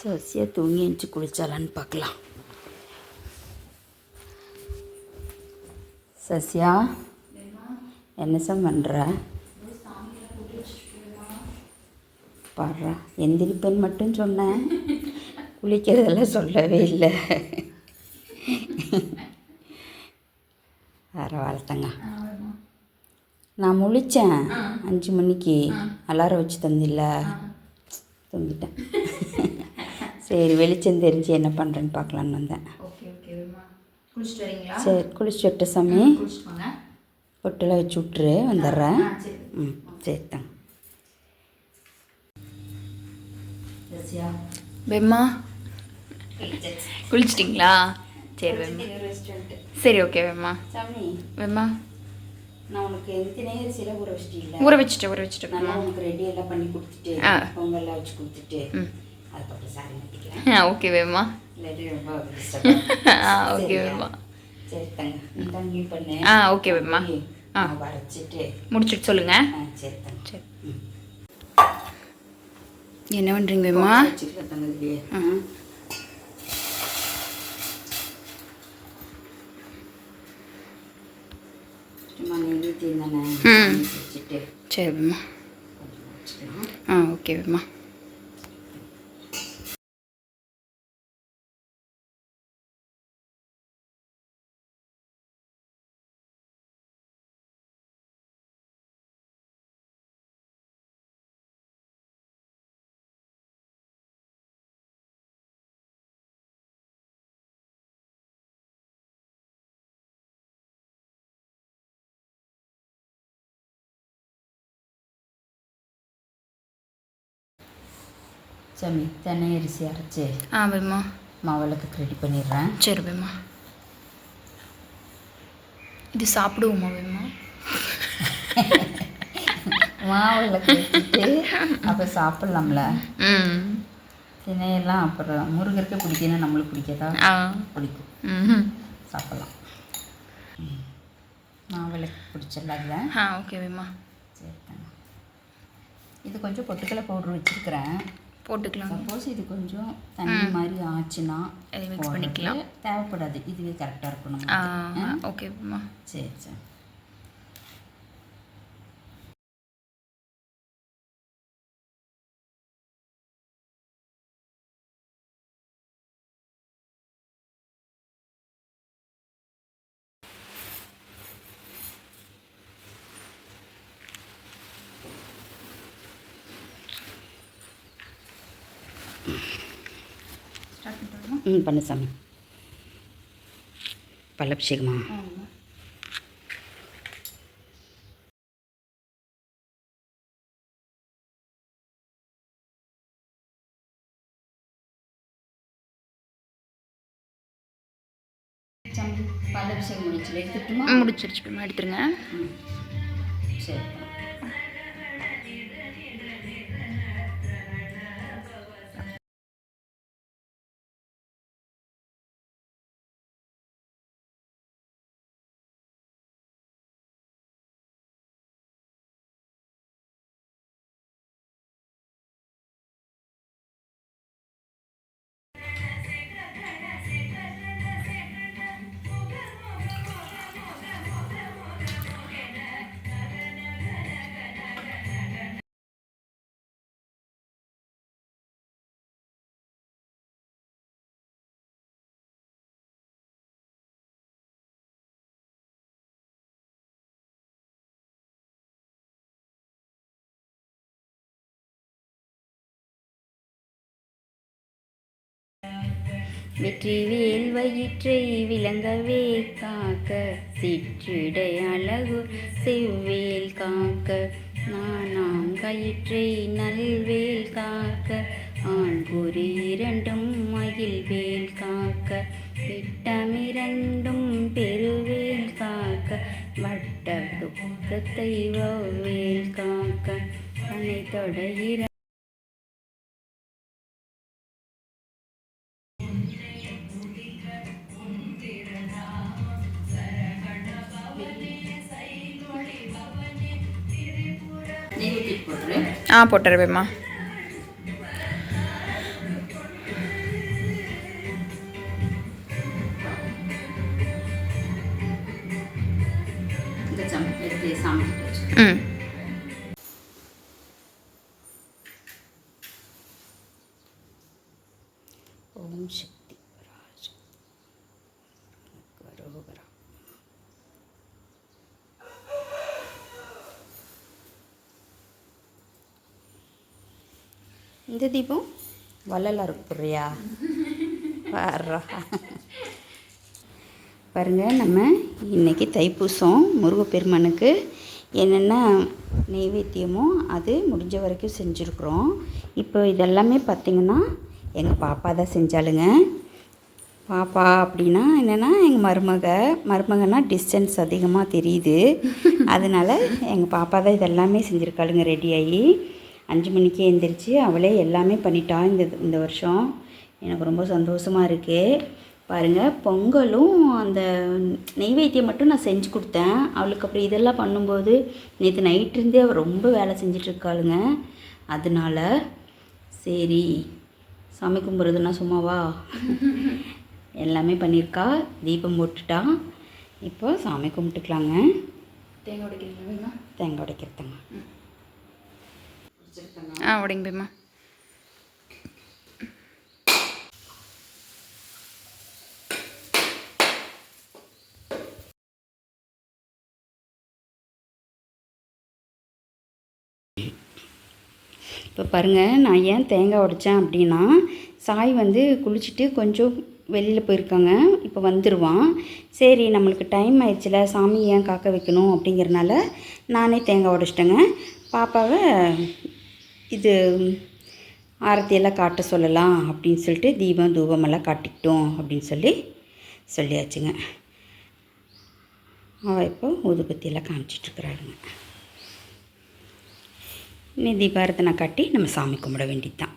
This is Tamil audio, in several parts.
சசியா தூங்கி எழுந்துச்சு குளிச்சாலான்னு பார்க்கலாம். சசியா? என்ன சார் பண்ணுற பாடுறா. எந்திரிப்பேன் மட்டும் சொன்னேன் குளிக்கிறதெல்லாம் சொல்லவே இல்லை. பரவாயில்லத்தங்க நான் முழித்தேன் அஞ்சு மணிக்கு அலாரம் வச்சு தந்தில்ல. தூங்கிட்டேன். சரி வெளிச்சம் தெரிஞ்சு என்ன பண்ணுறேன்னு பார்க்கலான்னு வந்தேன். குளிச்சுட்டு சரி குளிச்சு விட்ட சாமி. குளிச்சுட்டு பொட்டெல்லாம் வச்சு விட்ரு வந்துடுறேன். ம் சரி தாங்க ரசியா பெம்மா குளிச்சிட்டிங்களா? சரி வெம்மா சரி ஓகே வெம்மா சாமி. வெம்மா நான் உனக்கு எந்த சில ஊற வச்சிட்டீங்களா ஊற வச்சுட்டு ஊற வச்சுட்டு நல்லா வெம்மா உனக்கு ரெடி எல்லாம் பண்ணி கொடுத்துட்டு. பொங்கல்லாம் வச்சு கொடுத்துட்டு. ம். அதுக்கப்புறம் சாரி மாட்டிக்கிறேன் ஆ ஓகே ஆ ஆகும். ஓகே? வெம்மா சரி தங்க நீ பண்ணு ஆ ஓகே வெம்மா ஆ. வரைச்சிட்டு முடிச்சிட்டு சொல்லுங்க. ஆ சரி தங்க சரி ம். என்ன பண்ணுறீங்க வெம்மா வச்சுக்கலாம் தங்க இதுலயே ம் சும்மா நெய்வேத்தியம் தானே ம். வச்சுட்டு சரி வெம்மா கொஞ்சம் வச்சுக்கலாம் ஆ ஓகே வெம்மா சாமி தென்னை அரிசி அரைச்சி ஆ வெம்மா மாவிளக்கு ரெடி பண்ணிடுறேன். சரி வெம்மா இது சாப்பிடுவோமா வெம்மா மாவிளக்கு அப்போ சாப்பிட்லாம்ல? ம். தினையெல்லாம் அப்புறம் முருங்கருக்கு பிடிக்குன்னா நம்மளுக்கு பிடிக்காதா? ஆ. பிடிக்கும். ம் சாப்பிட்லாம். மாவிளக்கு பிடிச்சிடல அதில். ஆ ஓகே வெம்மா சரி இது கொஞ்சம் பொட்டுக்கடலை பவுட்ரு வச்சுருக்கிறேன். போட்டுக்கலாம் சப்போஸ் இது கொஞ்சம் தண்ணி மாதிரி ஆச்சுன்னா போடுறது பண்ணிக்கலாம். தேவைப்படாது. இதுவே கரெக்டாக இருக்கும் ஆ நமக்கு. ஆ? ஓகே வெம்மா சரி சரி. ம் பண்ணு சாமி. பல்லபிஷேகமா முடிச்சுல எடுத்துட்டுமா? முடிச்சிருச்சு எடுத்துருங்க. ம் வெற்றி வேல் வயிற்றை விளங்கவே காக்க சிற்றிடை அழகு செவ்வேல் காக்க நானாம் கயிற்றை நல்வேல் காக்க ஆண் குறி இரண்டும் மகிழ் வேல் காக்க விட்டமிரண்டும் பெருவேல் காக்க வட்ட துக்கத்தை வேல் காக்க தன்னை தொடையிற ஆ போட்டுருவேம்மா. ம். இந்த தீபம் வள்ளலாக இருக்கு போடுறியா வர்றா. பாருங்க நம்ம இன்னைக்கு தைப்பூசம் முருகப்பெருமானுக்கு என்னென்ன நெய்வேத்தியமோ அது முடிஞ்ச வரைக்கும் செஞ்சுருக்குறோம். இப்போ இதெல்லாமே பார்த்திங்கன்னா எங்கள் பாப்பா தான் செஞ்சாளுங்க. பாப்பா அப்படின்னா என்னென்னா எங்கள் மருமக மருமகன்னா டிஸ்டன்ஸ் அதிகமாக தெரியுது. அதனால் எங்கள் பாப்பா தான் இதெல்லாமே செஞ்சுருக்காளுங்க ரெடியாகி அஞ்சு மணிக்கே எழுந்திரிச்சு அவளே எல்லாமே பண்ணிட்டா இந்த இந்த வருஷம். எனக்கு ரொம்ப சந்தோஷமாக இருக்குது பாருங்கள் பொங்கலும் அந்த நெய்வேத்தியம் மட்டும் நான் செஞ்சு கொடுத்தேன். அவளுக்கு அப்புறம் இதெல்லாம் பண்ணும்போது நேற்று நைட்லேருந்தே அவள் ரொம்ப வேலை செஞ்சிட்ருக்காளுங்க. அதனால சரி சாமி கும்பிட்றதுன்னா சும்மாவா? எல்லாமே பண்ணியிருக்கா. தீபம் போட்டுட்டா. இப்போ சாமி கும்பிட்டுக்கலாங்க. தேங்காய் உடைக்கிறீங்களா தேங்காய் உடைக்கிறதுங்க. ஆ உடைங்க பேமா இப்போ பாருங்கள் நான் ஏன் தேங்காய் உடைச்சேன் அப்படின்னா சாய் வந்து குளிச்சுட்டு கொஞ்சம் வெளியில் போயிருக்காங்க. இப்போ வந்துடுவான் சரி நம்மளுக்கு டைம் ஆயிடுச்சுல சாமி ஏன் காக்க வைக்கணும் அப்படிங்கிறனால நானே தேங்காய் உடைச்சிட்டேங்க. பாப்பாவை இது ஆரத்தியெல்லாம் காட்ட சொல்லலாம் அப்படின்னு சொல்லிட்டு தீபம் தூபமெல்லாம் காட்டிக்கிட்டோம் அப்படின்னு சொல்லி சொல்லியாச்சுங்க. அவள் இப்போ ஊதுபத்தியெல்லாம் காமிச்சிட்ருக்குறாளுங்க. இனி தீபாரத்தனை காட்டி நம்ம சாமி கும்பிட வேண்டியதுதான்.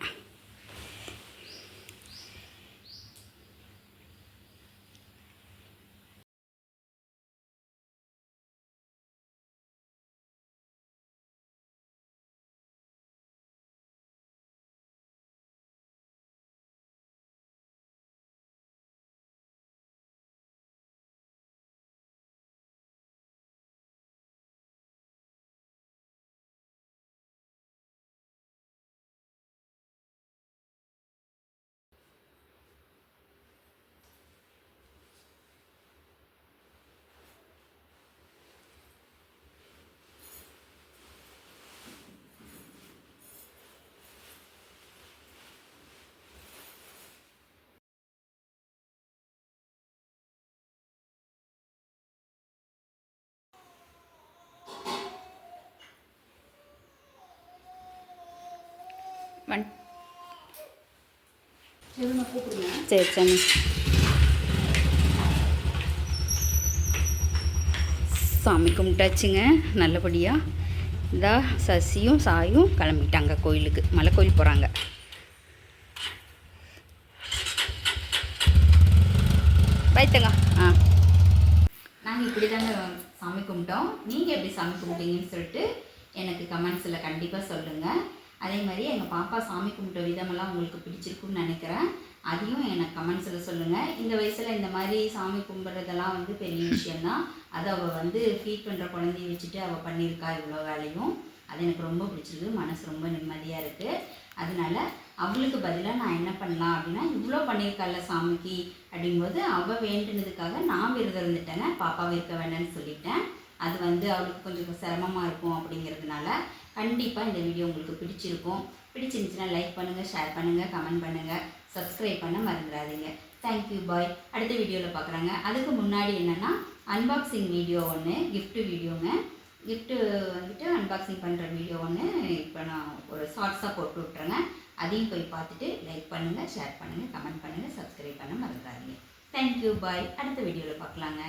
வன் சரி சரி. சாமி கும்பிட்டாச்சுங்க நல்லபடியாக இந்தா சசியும் சாயும் கிளம்பிட்டாங்க கோயிலுக்கு. மலை கோயில் போகிறாங்க வைத்தங்க ஆ. நாங்கள் இப்படி தாங்க சாமி கும்பிட்டோம். நீங்கள் எப்படி சாமி கும்பிட்டீங்கன்னு சொல்லிட்டு எனக்கு கமெண்ட்ஸில் கண்டிப்பாக சொல்லுங்கள் அதே மாதிரி எங்கள் பாப்பா சாமி கும்பிட்ட விதமெல்லாம் உங்களுக்கு பிடிச்சிருக்குன்னு நினைக்கிறேன். அதையும் எனக்கு கமெண்ட்ஸில் சொல்லுங்கள் இந்த வயசில் இந்த மாதிரி சாமி கும்பிட்றதெல்லாம் வந்து பெரிய விஷயந்தான் அது அவள் வந்து ஃபீட் பண்ணுற குழந்தைய வச்சுட்டு அவள் பண்ணியிருக்கா இவ்வளோ வேலையும். அது எனக்கு ரொம்ப பிடிச்சிருக்கு. மனசு ரொம்ப நிம்மதியாக இருக்குது அதனால அவளுக்கு பதிலாக நான் என்ன பண்ணலாம் அப்படின்னா இவ்வளோ பண்ணியிருக்கால சாமிக்கு அப்படிங்கும்போது அவள் வேண்டுனதுக்காக நான் விரதம் இருந்துட்டேங்க. பாப்பாவை இருக்க வேண்டாம்னு சொல்லிட்டேன். அது வந்து அவளுக்கு கொஞ்சம் சிரமமாக இருக்கும் அப்படிங்கிறதுனால கண்டிப்பாக இந்த வீடியோ உங்களுக்கு பிடிச்சிருக்கும். பிடிச்சிருந்துச்சுன்னா லைக் பண்ணுங்கள் ஷேர் பண்ணுங்கள் கமெண்ட் பண்ணுங்கள் சப்ஸ்கிரைப் பண்ண மறந்துடாதீங்க. தேங்க்யூ பாய் அடுத்த வீடியோவில் பார்க்குறாங்க அதுக்கு முன்னாடி என்னென்னா அன்பாக்சிங் வீடியோ ஒன்று கிஃப்ட்டு வீடியோங்க கிஃப்ட்டு வந்துட்டு அன்பாக்சிங் பண்ணுற வீடியோ ஒன்று இப்போ நான் ஒரு ஷார்ட்ஸாக போட்டு விட்றேங்க அதையும் போய் பார்த்துட்டு லைக் பண்ணுங்கள் ஷேர் பண்ணுங்கள் கமெண்ட் பண்ணுங்கள் சப்ஸ்கிரைப் பண்ண மறந்துடாதீங்க. தேங்க்யூ பாய் அடுத்த வீடியோவில் பார்க்கலாங்க